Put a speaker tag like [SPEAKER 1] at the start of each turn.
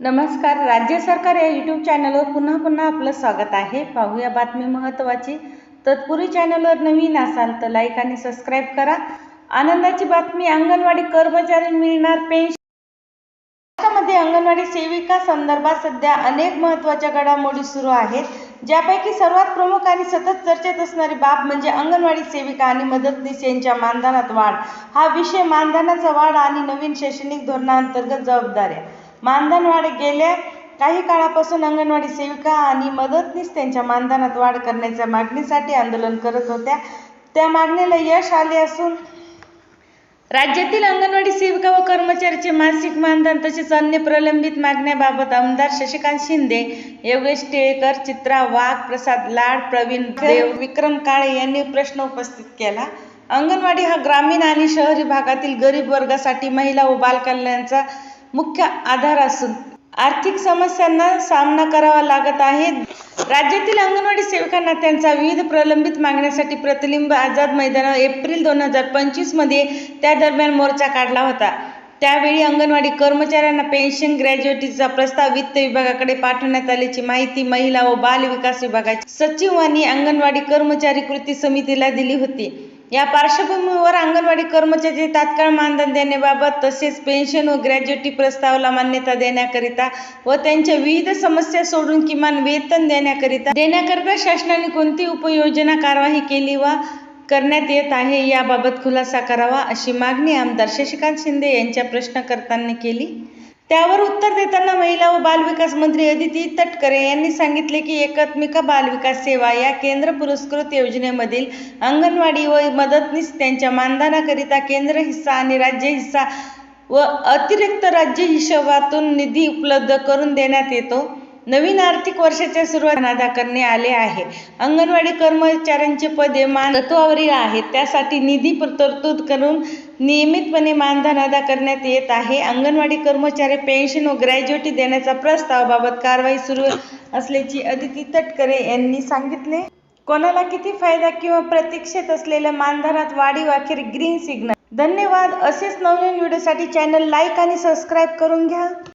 [SPEAKER 1] नमस्कार राज्य सरकार या यूट्यूब चॅनलवर पुन्हा पुन्हा आपलं स्वागत आहे. पाहूया बातमी महत्त्वाची तत्पूर्वी चॅनलवर नवीन असाल तर लाईक आणि सबस्क्राईब करा. आनंदाची बातमी अंगणवाडी कर्मचारी मिळणार पेन्शन महाराष्ट्रामध्ये अंगणवाडी सेविका संदर्भात सध्या अनेक महत्त्वाच्या घडामोडी सुरू आहेत. ज्यापैकी सर्वात प्रमुख आणि सतत चर्चेत असणारी बाब म्हणजे अंगणवाडी सेविका आणि मदतनीस यांच्या मानधनात वाढ. हा विषय मानधनाचा वाढ आणि नवीन शैक्षणिक धोरणाअंतर्गत जबाबदाऱ्या. मानधनवाढ गेल्या काही काळापासून अंगणवाडी सेविका आणि मदतनीस त्यांच्या मानधनात वाढ करण्याच्या मागणीसाठी आंदोलन करत होत्या. त्या मागणीला यश आले असून राज्यातील अंगणवाडी सेविका व कर्मचारीचे मासिक मानधन तसेच अन्य प्रलंबित मागण्याबाबत आमदार शशिकांत शिंदे योगेश टिळेकर चित्रा वाघ प्रसाद लाड प्रवीण देव विक्रम काळे यांनी प्रश्न उपस्थित केला. अंगणवाडी हा ग्रामीण आणि शहरी भागातील गरीब वर्गासाठी महिला व बालकल्याणचा मुख्य आधार असून आर्थिक समस्यांना सामना करावा लागत आहे. राज्यातील अंगणवाडी सेविकांना त्यांचा विविध प्रलंबित मागण्यासाठी प्रतिलिंब आझाद मैदानावर एप्रिल दोन हजार पंचवीसमध्ये त्या दरम्यान मोर्चा काढला होता. त्यावेळी अंगणवाडी कर्मचाऱ्यांना पेन्शन ग्रॅज्युएटीचा प्रस्ताव वित्त विभागाकडे पाठवण्यात आल्याची माहिती महिला व बाल विकास विभागाच्या सचिवांनी अंगणवाडी कर्मचारी कृती समितीला दिली होती. या पार्श्वभूमीवर अंगणवाडी कर्मचारी तात्काळ मानधन देण्याबाबत तसेच पेन्शन व ग्रॅज्युएटी प्रस्तावाला मान्यता देण्याकरिता व त्यांच्या विविध समस्या सोडून किमान वेतन देण्याकरिता देण्याकरिता शासनाने कोणती उपयोजना कारवाई केली व करण्यात येत आहे याबाबत खुलासा करावा अशी मागणी आमदार शशिकांत शिंदे यांच्या प्रश्नकर्त्यांनी केली. त्यावर उत्तर देताना महिला व बालविकास मंत्री अदिती तटकरे यांनी सांगितले की एकात्मिका बालविकास सेवा या केंद्र पुरस्कृत योजनेमधील अंगणवाडी व मदतनीस त्यांच्या मानधनाकरिता केंद्र हिस्सा आणि राज्य हिस्सा व अतिरिक्त राज्य हिशोबातून निधी उपलब्ध करून देण्यात येतो. नवीन आर्थिक वर्षाच्या सुरुवात अदा करणे आले आहे. अंगणवाडी कर्मचाऱ्यांचे पदे मान तत्वावरील आहेत. त्यासाठी निधी तरतूद करून नियमितपणे मानधन अदा करण्यात येत आहे. अंगणवाडी कर्मचारी पेन्शन व ग्रॅज्युएटी देण्याचा प्रस्तावाबाबत कारवाई सुरू असल्याची अदिती तटकरे यांनी सांगितले. कोणाला किती फायदा किंवा प्रतीक्षेत असलेल्या मानधनात वाढीव अखेर ग्रीन सिग्नल धन्यवाद. असेच नवनवीन व्हिडिओसाठी चॅनल लाईक आणि सबस्क्राईब करून घ्या.